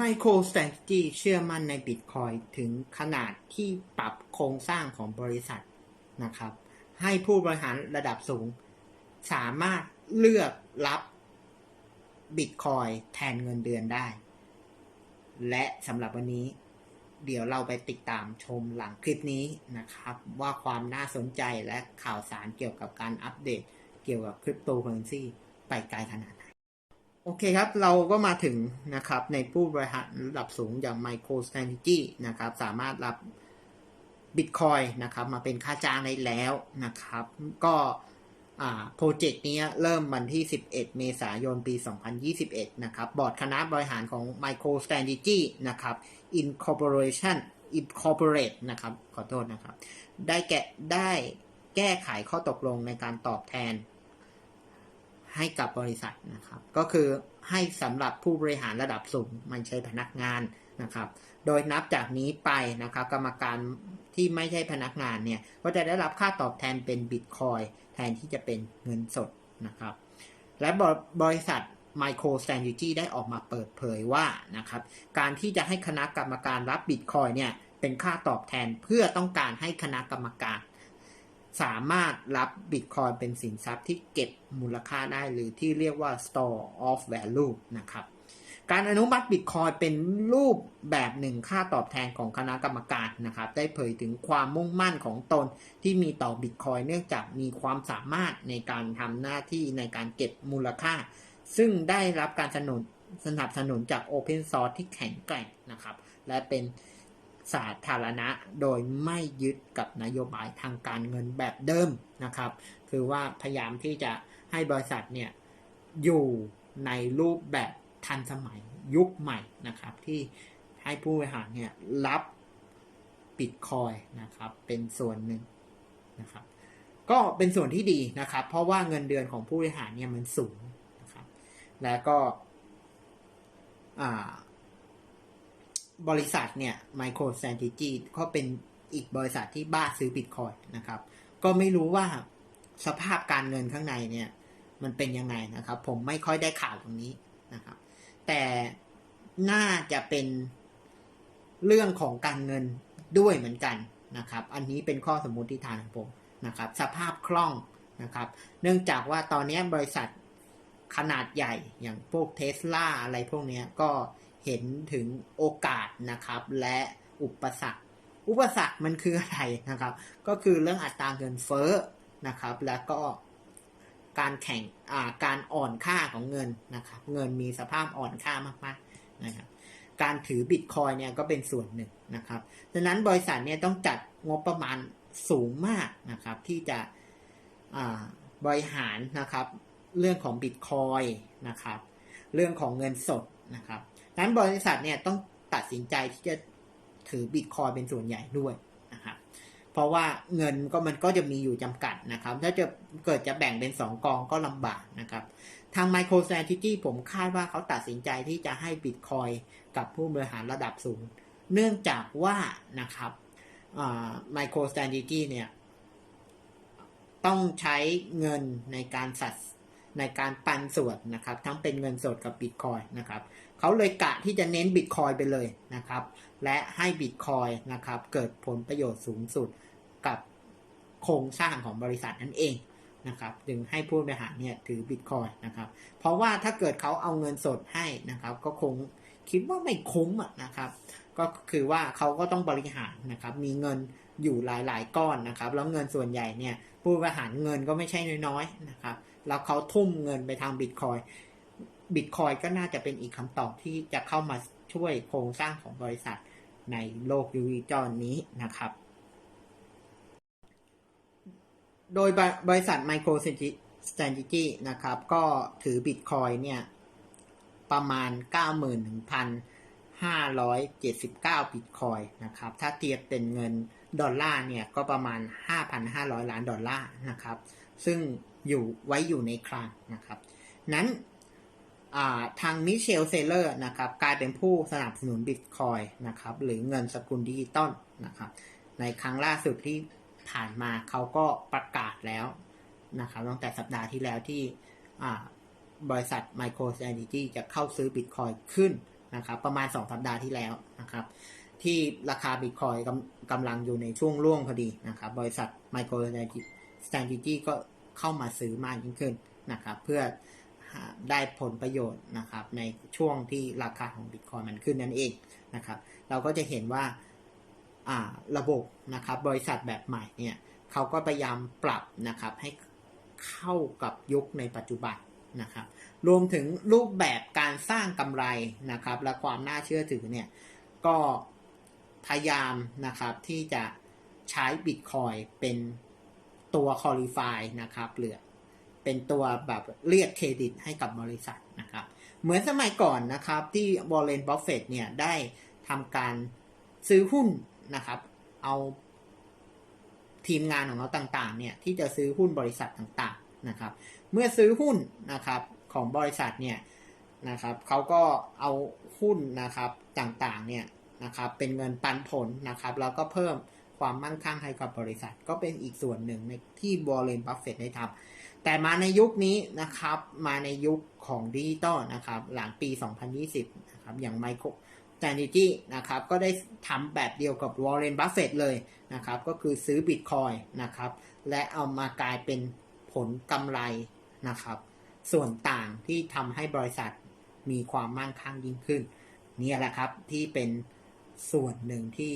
MicroStrategy เชื่อมั่นใน Bitcoin ถึงขนาดที่ปรับโครงสร้างของบริษัทนะครับ ให้ผู้บริหารระดับสูง สามารถเลือกรับ Bitcoin แทนเงินเดือนได้ และสำหรับวันนี้ เดี๋ยวเราไปติดตามชมหลังคลิปนี้นะครับ ว่าความน่าสนใจและข่าวสารเกี่ยวกับการอัปเดต เกี่ยวกับคริปโตเคอเรนซีไปไกลขนาด โอเคครับ เราก็มาถึงนะครับในผู้บริหารระดับสูงอย่าง MicroStrategy นะครับ สามารถรับ Bitcoin นะครับมาเป็นค่าจ้างได้แล้วนะครับ ก็โปรเจกต์นี้เริ่มวันที่ 11 เมษายน ปี 2021 นะครับ บอร์ดคณะบริหารของ MicroStrategy นะครับ Incorporation Incorporate นะครับ ขอโทษนะครับ ได้แกะได้แก้ไขข้อตกลงในการตอบแทน ให้กับบริษัทนะครับ ก็คือให้สำหรับผู้บริหารระดับสูงไม่ใช่พนักงานนะครับ โดยนับจากนี้ไปนะครับ กรรมการที่ไม่ใช่พนักงานเนี่ยก็จะได้รับค่าตอบแทนเป็นบิตคอยแทนที่จะเป็นเงินสดนะครับ และบริษัท MicroStrategy ได้ออกมาเปิดเผยว่านะครับ การที่จะให้คณะกรรมการรับบิตคอยเนี่ยเป็นค่าตอบแทนเพื่อต้องการให้คณะกรรมการ สามารถรับบิตคอยเป็นสินทรัพย์ที่เก็บมูลค่าได้หรือที่เรียกว่า store of value นะครับ การอนุมัติบิตคอยเป็นรูปแบบหนึ่งค่าตอบแทนของคณะกรรมการนะครับ ได้เผยถึงความมุ่งมั่นของตนที่มีต่อบิตคอยเนื่องจากมีความสามารถในการทำหน้าที่ในการเก็บมูลค่า ซึ่งได้รับการสนับสนุนจาก Open Source ที่แข็งแกร่งนะครับ และเป็น สาธารณะ โดยไม่ยึดกับนโยบายทางการเงินแบบเดิมนะครับ คือว่าพยายามที่จะให้บริษัทเนี่ยอยู่ในรูปแบบทันสมัยยุคใหม่นะครับ ที่ให้ผู้บริหารเนี่ยรับบิตคอยนะครับ เป็นส่วนหนึ่งนะครับ ก็เป็นส่วนที่ดีนะครับ เพราะว่าเงินเดือนของผู้บริหารเนี่ยมันสูงนะครับ แล้วก็อ่า บริษัทเนี่ย MicroStrategy ก็เป็นอีกบริษัทที่บ้าซื้อบิตคอยนะครับ ก็ไม่รู้ว่าสภาพการเงินข้างในเนี่ย มันเป็นยังไงนะครับ ผมไม่ค่อยได้ข่าวตรงนี้นะครับ แต่น่าจะเป็นเรื่องของการเงินด้วยเหมือนกันนะครับ อันนี้เป็นข้อสมมติฐานของผมนะครับ สภาพคล่องนะครับ เนื่องจากว่าตอนนี้บริษัทขนาดใหญ่อย่างพวกเทสลาอะไรพวกนี้ก็ เห็นถึงโอกาสนะครับ และอุปสรรค อุปสรรคมันคืออะไรนะครับ ก็คือเรื่องอัตราเงินเฟ้อนะครับ แล้วก็การแข่งการอ่อนค่าของเงินนะครับ เงินมีสภาพอ่อนค่ามากๆนะครับการถือบิตคอยเนี่ยก็เป็นส่วนหนึ่งนะครับดังนั้นบริษัทเนี่ยต้องจัดงบประมาณสูงมากนะครับ ที่จะบริหารนะครับ เรื่องของบิตคอยนะครับ เรื่องของเงินสดนะครับ นั้นบริษัทเนี่ยต้องตัดสินใจที่จะถือบิตคอยเป็นส่วนใหญ่ด้วยนะครับเพราะว่าเงินก็มันก็จะมีอยู่จำกัดนะครับ ถ้าจะเกิดจะแบ่งเป็น 2 กองก็ลำบากนะครับ ทาง MicroStrategy ผมคาดว่าเขาตัดสินใจที่จะให้บิตคอยกับผู้บริหารระดับสูง เนื่องจากว่านะครับ MicroStrategy เนี่ย ต้องใช้เงินในการสัด ในการปันส่วนนะครับทั้งเป็นเงินสดกับบิตคอยนะครับเขาเลยกะที่จะเน้นบิตคอยไปเลยนะครับและให้บิตคอยนะครับเกิดผลประโยชน์สูงสุดกับโครงสร้างของบริษัทนั่นเองนะครับจึงให้ผู้บริหารเนี่ยถือบิตคอยนะครับเพราะว่าถ้าเกิดเขาเอาเงินสดให้นะครับก็คงคิดว่าไม่คุ้มนะครับ ก็คือว่าเขาก็ต้องบริหารนะครับมีเงินอยู่หลายๆ ก้อนนะครับ แล้วเงินส่วนใหญ่เนี่ยผู้บริหารเงินก็ไม่ใช่น้อยๆนะครับ แล้วเขาทุ่มเงินไปทางบิตคอยบิตคอยก็น่าจะเป็นอีกคำตอบที่จะเข้ามาช่วยโครงสร้างของบริษัทในโลกยูริจอนนี้นะครับ โดยบริษัท MicroStrategy นะครับ ก็ถือบิตคอยเนี่ย ประมาณ 91,579 บิตคอยนะครับ ถ้าเทียบเป็นเงินดอลลาร์เนี่ย ก็ประมาณ 5,500 ล้านดอลลาร์นะครับ ซึ่ง อยู่ไว้อยู่ในคลังนะครับ นั้นทางมิเชลเซเลอร์นะครับกลายเป็นผู้สนับสนุนบิตคอยนะครับหรือเงินสกุลดิจิตอลนะครับ ในครั้งล่าสุดที่ผ่านมาเขาก็ประกาศแล้วนะครับตั้งแต่สัปดาห์ที่แล้วที่บริษัท MicroStrategy จะเข้าซื้อบิตคอยขึ้นนะครับประมาณ 2 สัปดาห์ที่แล้วนะครับที่ราคาบิตคอยกำกำลังอยู่ในช่วงร่วงพอดีนะครับบริษัท Micro Strategy ก็ เข้ามาซื้อมากยิ่งขึ้นนะครับเพื่อได้ผลประโยชน์นะครับในช่วงที่ราคาของบิตคอยมันขึ้นนั่นเองนะครับเราก็จะเห็นว่าอ่าระบบนะครับบริษัทแบบใหม่เนี่ยเขาก็พยายามปรับนะครับให้เข้ากับยุคในปัจจุบันนะครับรวมถึงรูปแบบการสร้างกำไรนะครับและความน่าเชื่อถือเนี่ยก็พยายามนะครับที่จะใช้บิตคอยเป็น ตัวคอลิฟายนะครับเหรือเป็นตัวแบบเรียกเครดิตให้กับบริษัทนะครับ เหมือนสมัยก่อนนะครับที่วอลเลนบัฟเฟตเนี่ยได้ทำการซื้อหุ้นนะครับ เอาทีมงานของเขาต่างๆเนี่ยที่จะซื้อหุ้นบริษัทต่างๆนะครับ เมื่อซื้อหุ้นนะครับของบริษัทเนี่ยนะครับเขาก็เอาหุ้นนะครับต่างๆเนี่ยนะครับเป็นเงินปันผลนะครับ แล้วก็เพิ่ม ความมั่งคั่งให้กับบริษัท ก็เป็นอีกส่วนหนึ่งในที่บอลเลนบัฟเฟตได้ทำแต่มาในยุคนี้นะครับมาในยุคของดิจิตอลนะครับหลังปี 2020 นะครับอย่างไมโคร Strategy นะครับก็ได้ทำแบบเดียวกับวอร์เรนบัฟเฟตเลยนะครับก็คือซื้อบิตคอยนะครับและเอามากลายเป็นผลกำไรนะครับส่วนต่างที่ทำให้บริษัทมีความมั่งคั่งยิ่งขึ้น นี่แหละครับที่เป็นส่วนหนึ่งที่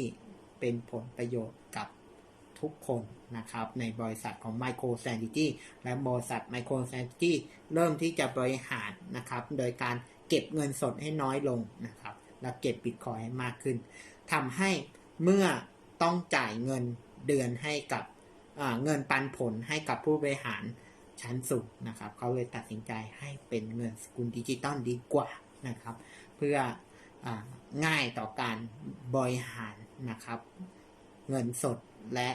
เป็นผลประโยชน์กับทุกคนนะครับ ในบริษัทของ Micro Strategy และบริษัท Micro Strategy เริ่มที่จะบริหารนะครับ โดยการเก็บเงินสดให้น้อยลงนะครับ และเก็บบิตคอยให้มากขึ้นทำให้เมื่อต้องจ่ายเงินเดือนให้กับเงินปันผลให้กับผู้บริหารชั้นสูงนะครับ เขาเลยตัดสินใจให้เป็นเงินสกุลดิจิตอลดีกว่านะครับ เพื่ออง่ายต่อการบริหาร นะครับ เงินสดและ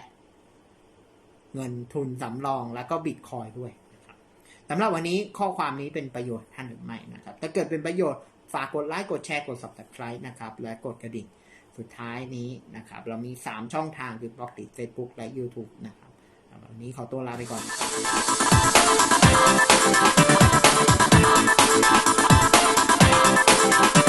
เงินทุนสำรองแล้วก็บิตคอยด้วยสำหรับวันนี้ข้อความนี้เป็นประโยชน์ท่านหรือไม่นะครับ ถ้าเกิดเป็นประโยชน์ฝากกดไลค์กดแชร์กด subscribe นะครับ และกดกระดิ่งสุดท้ายนี้นะครับ เรามี 3 ช่องทางคือบล็อกติด Facebook และ YouTube นะครับวันนี้ขอตัวลาไปก่อน Thank.